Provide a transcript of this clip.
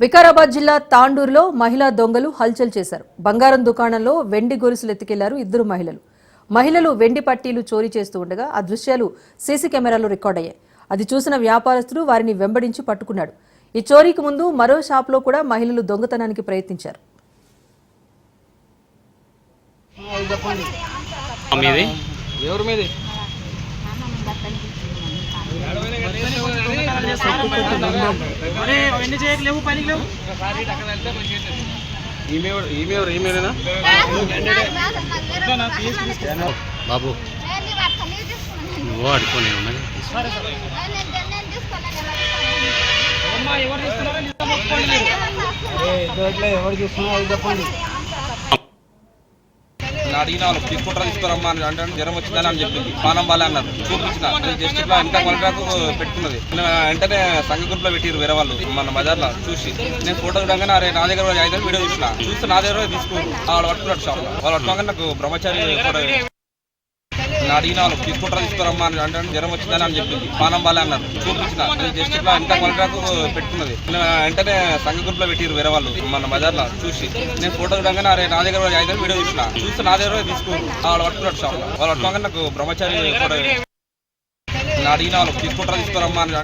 వికారాబాద్ జిల్లా తాండూరులో మహిళా దొంగలు హల్చల్ చేశారు. బంగారం దుకాణంలో వెండి గొలుసులు ఎత్తుకెళ్ళారు ఇద్దరు మహిళలు. మహిళలు వెండి పట్టీలు చోరీ చేస్తూ ఉండగా ఆ దృశ్యాలు సీసీ కెమెరాలో రికార్డయ్యాయి. అది చూసిన వ్యాపారస్తుడు వారిని వెంబడించి పట్టుకున్నాడు. ఈ చోరీకి ముందు మరో షాప్లో కూడా మహిళలు దొంగతనానికి ప్రయత్నించారు. మీది? ఎవరి ఎవరు- ఈమె ఎవరు? ఈమెనేనా బాబు. నువ్వు అడుకో నేను ఉన్నది నేను అడిగిన వాళ్ళు తీసుకుంటారా తీసుకురమ్మా అని అంటే జ్వరం వచ్చిందని అని చెప్పింది. పానం వాళ్ళే అన్నారు. చూపించిన. నేను జస్ట్ ఇట్లా ఇంకా కొనడానికి పెట్టుకున్నది. నేను వెంటనే సంఘ గ్రూప్లో పెట్టిరు వేరే వాళ్ళు. మన బజార్లో చూసి. నేను ఫోటో చూడగానే అరే నా దగ్గర కూడా ఐదు వీడియో చూసిన. చూస్తే నా దగ్గర తీసుకున్నారు వాళ్ళు పట్టుకున్నాడు షాప్ వాళ్ళు పట్టుకోగానే నాకు బ్రహ్మచారి ఫోటో నేను అడిగిన వాళ్ళు తీసుకుంటారా తీసుకురమ్మా అని అంటే జ్వరం వచ్చిందని అని చెప్పింది. పానం వాళ్ళే అన్నారు. చూపించిన జస్ట్ ఇట్లా ఇంకా కొనడానికి పెట్టుకున్నది నేను వెంటనే సంఘ గ్రూప్లో పెట్టిరు వేరే వాళ్ళు మన బజార్లో చూసి. నేను ఫోటో చూడగానే అరే నా దగ్గర ఐదు వీడియో చూసిన. చూస్తే నా దగ్గర తీసుకున్నారు వాళ్ళు పట్టుకున్నాడు షాప్ వాళ్ళు పట్టుకోగానే నాకు బ్రహ్మచారి ఫోటో నేను అడిగిన వాళ్ళు తీసుకుంటారా తీసుకురమ్మా అని